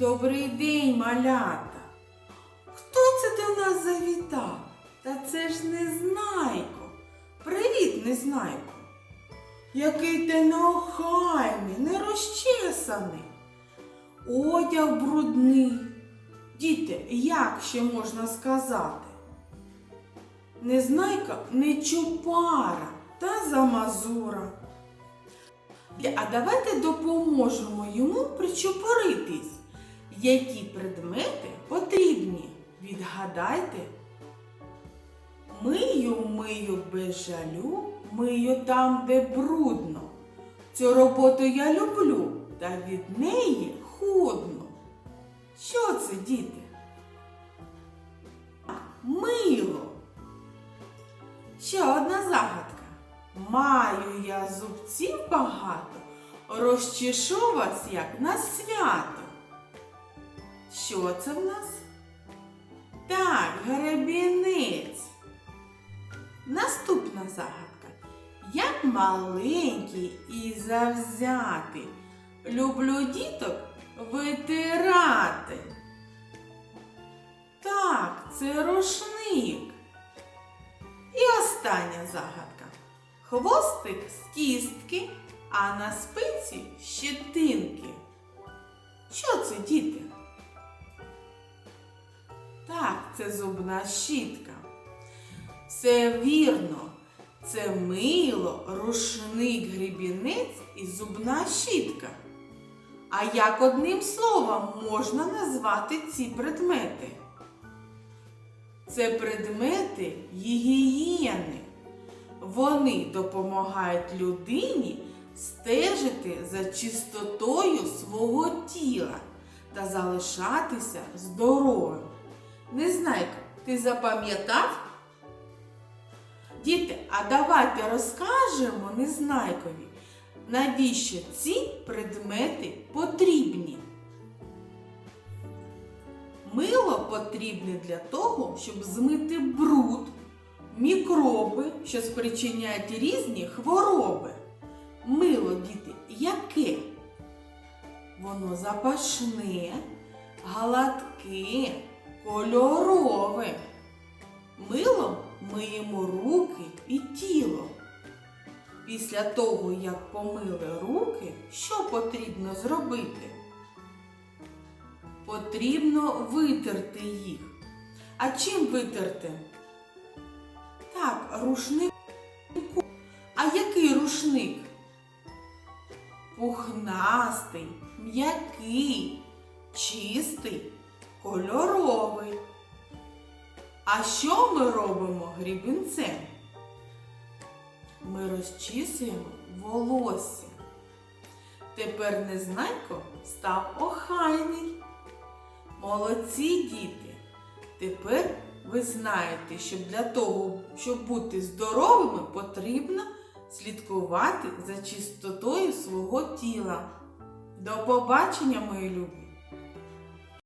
Добрий день, малята. Хто це до нас завітав? Та це ж Незнайко. Привіт, Незнайко. Який ти неохайний, нерозчесаний. Одяг брудний. Діти, як ще можна сказати? Незнайка не чупара та замазура. А давайте допоможемо йому причепоритись. Які предмети потрібні? Відгадайте. Мию, мию без жалю, мию там, де брудно. Цю роботу я люблю, та від неї худно. Що це, діти? Мило. Ще одна загадка. Маю я зубців багато, розчешу вас як на свято. Що це в нас? Так, гребінець. Наступна загадка. Я маленький і завзятий. Люблю діток витирати. Так, це рушник. І остання загадка. Хвостик з кістки, а на спинці щетинки. Що це, діти? Це зубна щітка. Все вірно. Це мило, рушник, грібінець і зубна щітка. А як одним словом можна назвати ці предмети? Це предмети гігієни. Вони допомагають людині стежити за чистотою свого тіла та залишатися здоровим. Незнайка, ти запам'ятав? Діти, а давайте розкажемо Незнайкові, навіщо ці предмети потрібні. Мило потрібне для того, щоб змити бруд, мікроби, що спричиняють різні хвороби. Мило, діти, яке? Воно запашне, гладке, кольорове. Милом миємо руки і тіло. Після того, як помили руки, що потрібно зробити? Потрібно витерти їх. А чим витерти? Так, рушник. А який рушник? Пухнастий, м'який, чистий, кольоровий. А що ми робимо грібінцем? Ми розчісуємо волосся. Тепер Незнайко став охайний. Молодці діти! Тепер ви знаєте, що для того, щоб бути здоровими, потрібно слідкувати за чистотою свого тіла. До побачення, мої любі!